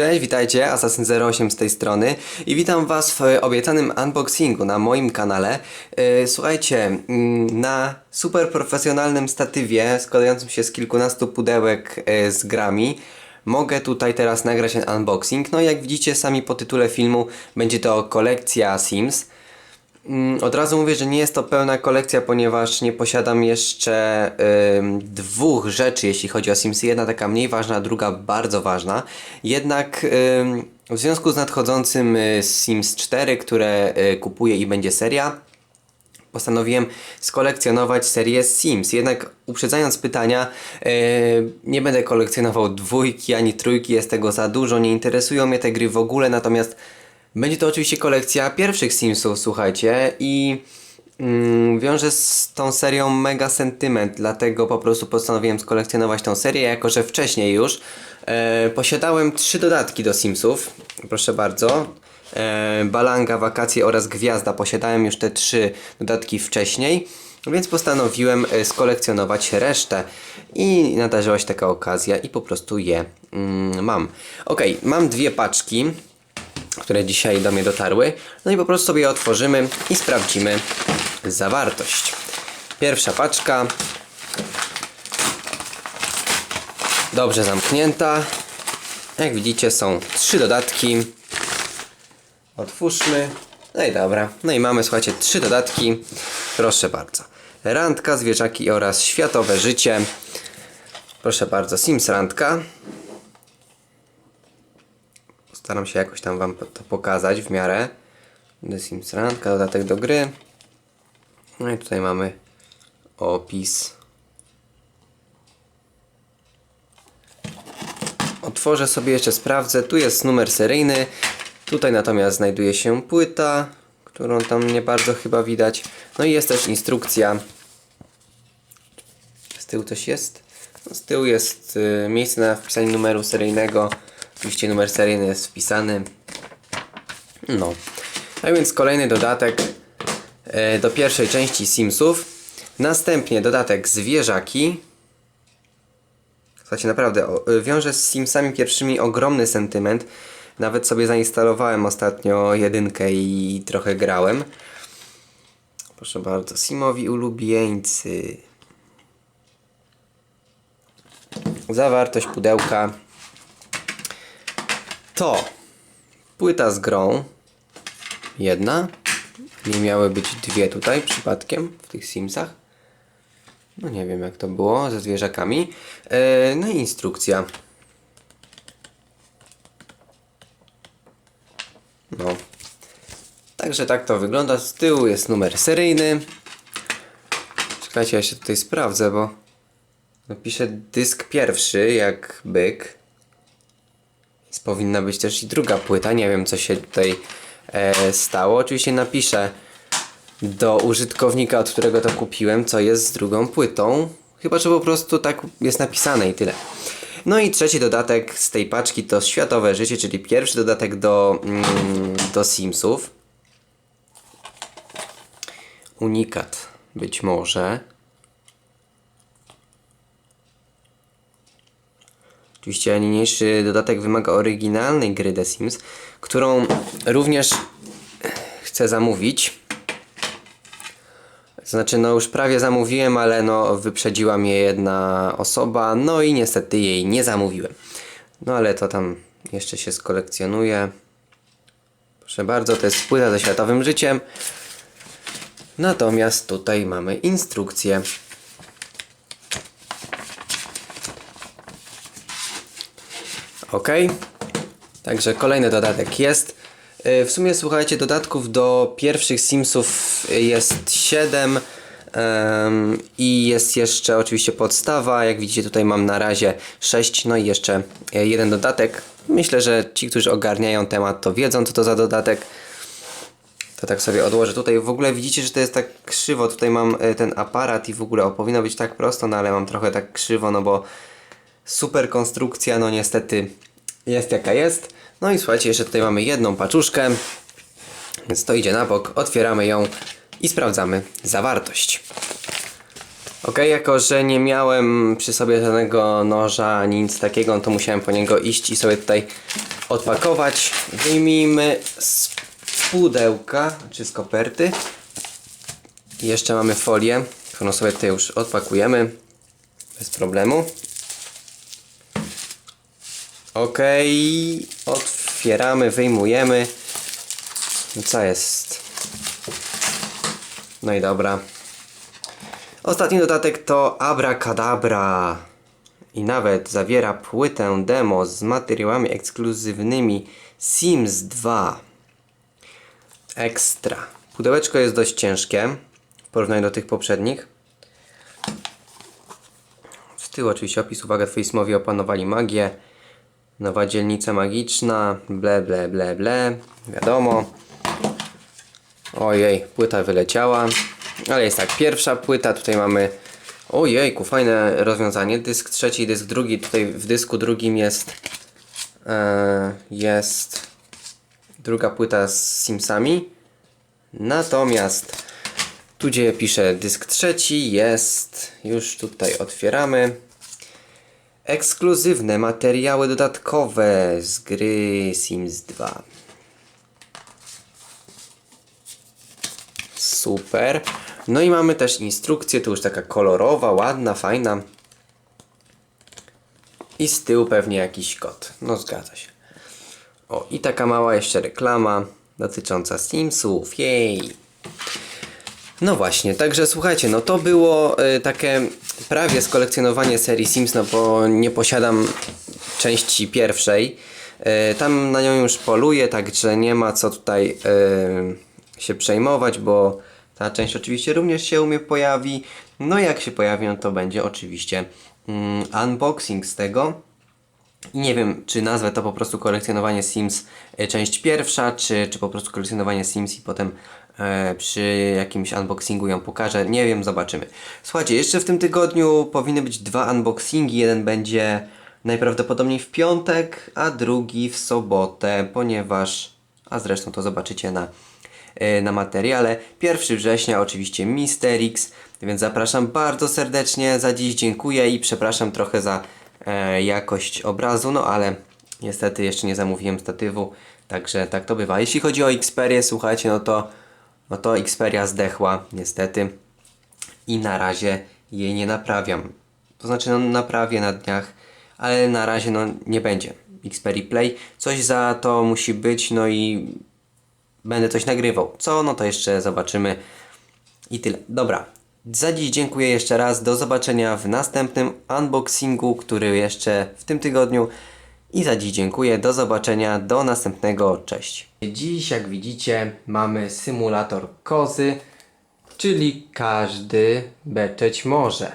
Cześć, witajcie, Assassin08 z tej strony i witam Was w obiecanym unboxingu na moim kanale. Yy, Słuchajcie, mm, na super profesjonalnym statywie składającym się z kilkunastu pudełek yy, z grami mogę tutaj teraz nagrać ten unboxing. No jak widzicie sami po tytule filmu będzie to kolekcja Sims. Mm, Od razu mówię, że nie jest to pełna kolekcja, ponieważ nie posiadam jeszcze dwóch rzeczy, jeśli chodzi o Simsy. Jedna taka mniej ważna, druga bardzo ważna. Jednak w związku z nadchodzącym y, Sims 4, które y, kupuję i będzie seria, postanowiłem skolekcjonować serię Sims. Jednak uprzedzając pytania, yy, nie będę kolekcjonował dwójki ani trójki, jest tego za dużo, nie interesują mnie te gry w ogóle, natomiast będzie to oczywiście kolekcja pierwszych Simsów, słuchajcie, i mm, wiąże z tą serią mega sentyment, dlatego po prostu postanowiłem skolekcjonować tą serię, jako że wcześniej już e, posiadałem trzy dodatki do Simsów, proszę bardzo. E, Balanga, Wakacje oraz Gwiazda. Posiadałem już te trzy dodatki wcześniej, więc postanowiłem e, skolekcjonować resztę. I nadarzyła się taka okazja i po prostu je mm, mam. Ok, mam dwie paczki, które dzisiaj do mnie dotarły. No i po prostu je otworzymy i sprawdzimy zawartość. Pierwsza paczka. Dobrze zamknięta. Jak widzicie są trzy dodatki. Otwórzmy. No i dobra. No i mamy, słuchajcie, trzy dodatki. Proszę bardzo. Randka, zwierzaki oraz światowe życie. Proszę bardzo, Sims Randka. Staram się jakoś tam Wam to pokazać w miarę. The Sims Randka, dodatek do gry. No i tutaj mamy opis. Otworzę sobie jeszcze, sprawdzę. Tu jest numer seryjny. Tutaj natomiast znajduje się płyta, którą tam nie bardzo chyba widać. No i jest też instrukcja. Z tyłu coś jest? No, z tyłu jest y, miejsce na wpisanie numeru seryjnego. Oczywiście numer seryjny jest wpisany. No. A więc kolejny dodatek e, do pierwszej części Simsów. Następnie dodatek zwierzaki. Słuchajcie, naprawdę y, wiąże z Simsami pierwszymi ogromny sentyment. Nawet sobie zainstalowałem ostatnio jedynkę i trochę grałem. Proszę bardzo, Simowi ulubieńcy. Zawartość pudełka to płyta z grą. Jedna. Nie miały być dwie tutaj przypadkiem w tych Simsach. No nie wiem jak to było ze zwierzakami. Yy, no i instrukcja. No. Także tak to wygląda. Z tyłu jest numer seryjny. Czekajcie, ja się tutaj sprawdzę, bo napiszę dysk pierwszy jak byk. Powinna być też i druga płyta. Nie wiem, co się tutaj e, stało. Oczywiście napiszę do użytkownika, od którego to kupiłem, co jest z drugą płytą. Chyba, że po prostu tak jest napisane i tyle. No i trzeci dodatek z tej paczki to Światowe Życie, czyli pierwszy dodatek do, mm, do Simsów. Unikat być może. Oczywiście niniejszy dodatek wymaga oryginalnej gry The Sims, którą również chcę zamówić. Znaczy, no już prawie zamówiłem, ale no wyprzedziła mnie jedna osoba, no i niestety jej nie zamówiłem. No ale to tam jeszcze się skolekcjonuje. Proszę bardzo, to jest płyta ze światowym życiem. Natomiast tutaj mamy instrukcję. Ok. Także kolejny dodatek jest. Yy, W sumie słuchajcie, dodatków do pierwszych Simsów jest 7 em, i jest jeszcze oczywiście podstawa. Jak widzicie, tutaj mam na razie 6, no i jeszcze e, jeden dodatek. Myślę, że ci, którzy ogarniają temat, to wiedzą, co to za dodatek. To tak sobie odłożę. Tutaj w ogóle widzicie, że to jest tak krzywo. Tutaj mam e, ten aparat i w ogóle o, powinno być tak prosto, no ale mam trochę tak krzywo, no bo super konstrukcja, no niestety jest jaka jest. No i słuchajcie, jeszcze tutaj mamy jedną paczuszkę, więc to idzie na bok, otwieramy ją i sprawdzamy zawartość. Ok, jako że nie miałem przy sobie żadnego noża ani nic takiego, no to musiałem po niego iść i sobie tutaj odpakować. Wyjmijmy z pudełka, czy z koperty. I jeszcze mamy folię, którą sobie tutaj już odpakujemy. Bez problemu. Ok, otwieramy, wyjmujemy. Co jest? No i dobra. Ostatni dodatek to Abracadabra i nawet zawiera płytę demo z materiałami ekskluzywnymi Sims 2. Ekstra. Pudełeczko jest dość ciężkie w porównaniu do tych poprzednich. Z tyłu oczywiście opis, uwaga, twoi smowie opanowali magię. Nowa dzielnica magiczna, ble ble ble ble, wiadomo. Ojej, płyta wyleciała. Ale jest tak, pierwsza płyta, tutaj mamy Ojejku, fajne rozwiązanie. Dysk trzeci, dysk drugi. Tutaj w dysku drugim jest e, jest druga płyta z Simsami. Natomiast tu gdzie piszę dysk trzeci jest już tutaj otwieramy ekskluzywne materiały dodatkowe z gry Sims 2. Super. No i mamy też instrukcję, tu już taka kolorowa, ładna, fajna. I z tyłu pewnie jakiś kod. No zgadza się. O, i taka mała jeszcze reklama dotycząca Simsów. Jej! No właśnie, także słuchajcie, no to było y, takie prawie skolekcjonowanie serii Sims, no bo nie posiadam części pierwszej. Y, tam na nią już poluję, także nie ma co tutaj y, się przejmować, bo ta część oczywiście również się u mnie pojawi. No jak się pojawi, no to będzie oczywiście mm, unboxing z tego. I nie wiem, czy nazwę to po prostu kolekcjonowanie Sims e, część pierwsza, czy, czy po prostu kolekcjonowanie Sims i potem e, przy jakimś unboxingu ją pokażę. Nie wiem, zobaczymy. Słuchajcie, jeszcze w tym tygodniu powinny być dwa unboxingi. Jeden będzie najprawdopodobniej w piątek, a drugi w sobotę, ponieważ, a zresztą to zobaczycie na, e, na materiale. 1 września oczywiście Misterix, więc zapraszam bardzo serdecznie. Za dziś dziękuję i przepraszam trochę za jakość obrazu, no ale niestety jeszcze nie zamówiłem statywu, także tak to bywa. Jeśli chodzi o Xperię, słuchajcie, no to, no to Xperia zdechła, niestety, i na razie jej nie naprawiam. To znaczy, no naprawię na dniach, ale na razie no nie będzie Xperia Play. Coś za to musi być, no i będę coś nagrywał. Co? No to jeszcze zobaczymy. I tyle. Dobra. Za dziś dziękuję jeszcze raz. Do zobaczenia w następnym unboxingu, który jeszcze w tym tygodniu. I za dziś dziękuję. Do zobaczenia. Do następnego. Cześć. Dziś, jak widzicie, mamy symulator kozy, czyli każdy beczeć może.